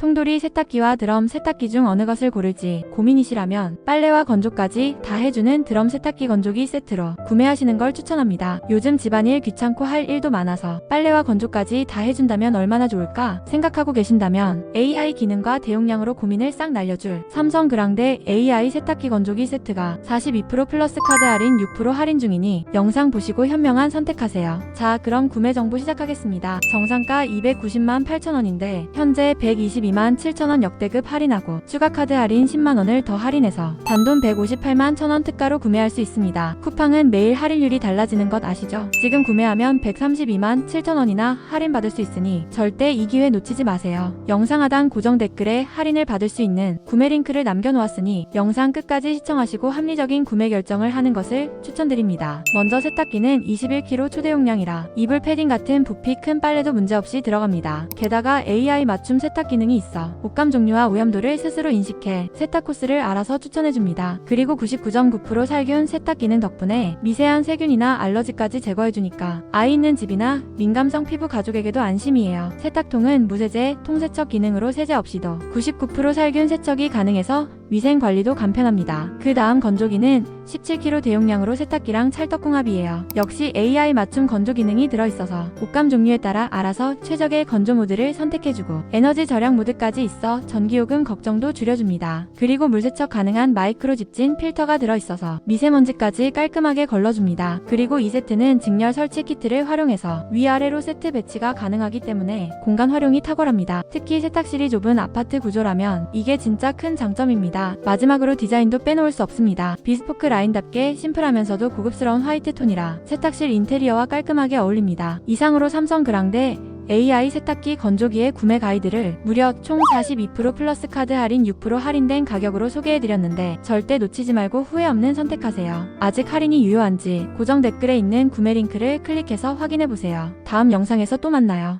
통돌이 세탁기와 드럼 세탁기 중 어느 것을 고를지 고민이시라면 빨래와 건조까지 다 해주는 드럼 세탁기 건조기 세트로 구매하시는 걸 추천합니다. 요즘 집안일 귀찮고 할 일도 많아서 빨래와 건조까지 다 해준다면 얼마나 좋을까 생각하고 계신다면 AI 기능과 대용량으로 고민을 싹 날려줄 삼성 그랑데 AI 세탁기 건조기 세트가 42% 플러스 카드 할인 6% 할인 중이니 영상 보시고 현명한 선택하세요. 자 그럼 구매 정보 시작하겠습니다. 정상가 290만 8천원인데 현재 122만 7천원 역대급 할인하고 추가 카드 할인 10만원을 더 할인해서 단돈 158만 1천원 특가로 구매할 수 있습니다. 쿠팡은 매일 할인율이 달라지는 것 아시죠? 지금 구매하면 132만 7천원이나 할인받을 수 있으니 절대 이 기회 놓치지 마세요. 영상 하단 고정 댓글에 할인을 받을 수 있는 구매 링크를 남겨놓았으니 영상 끝까지 시청하시고 합리적인 구매 결정을 하는 것을 추천드립니다. 먼저 세탁기는 21kg 초대 용량이라 이불 패딩 같은 부피 큰 빨래도 문제없이 들어갑니다. 게다가 AI 맞춤 세탁 기능이 있어 옷감 종류와 오염도를 스스로 인식해 세탁 코스를 알아서 추천해줍니다. 그리고 99.9% 살균 세탁 기능 덕분에 미세한 세균이나 알러지까지 제거해주니까 아이 있는 집이나 민감성 피부 가족에게도 안심이에요. 세탁통은 무세제, 통세척 기능으로 세제 없이도 99% 살균 세척이 가능해서 위생 관리도 간편합니다. 그 다음 건조기는 17kg 대용량으로 세탁기랑 찰떡궁합이에요. 역시 AI 맞춤 건조 기능이 들어있어서 옷감 종류에 따라 알아서 최적의 건조 모드를 선택해주고 에너지 절약 모드까지 있어 전기요금 걱정도 줄여줍니다. 그리고 물세척 가능한 마이크로 집진 필터가 들어있어서 미세먼지까지 깔끔하게 걸러줍니다. 그리고 이 세트는 직렬 설치 키트를 활용해서 위아래로 세트 배치가 가능하기 때문에 공간 활용이 탁월합니다. 특히 세탁실이 좁은 아파트 구조라면 이게 진짜 큰 장점입 니다. 마지막으로 디자인도 빼놓을 수 없습니다. 비스포크 라인답게 심플하면서도 고급스러운 화이트 톤이라 세탁실 인테리어와 깔끔하게 어울립니다. 이상으로 삼성 그랑데 AI 세탁기 건조기의 구매 가이드를 무려 총 42% 플러스 카드 할인 6% 할인된 가격으로 소개해드렸는데 절대 놓치지 말고 후회 없는 선택하세요. 아직 할인이 유효한지 고정 댓글에 있는 구매 링크를 클릭해서 확인해보세요. 다음 영상에서 또 만나요.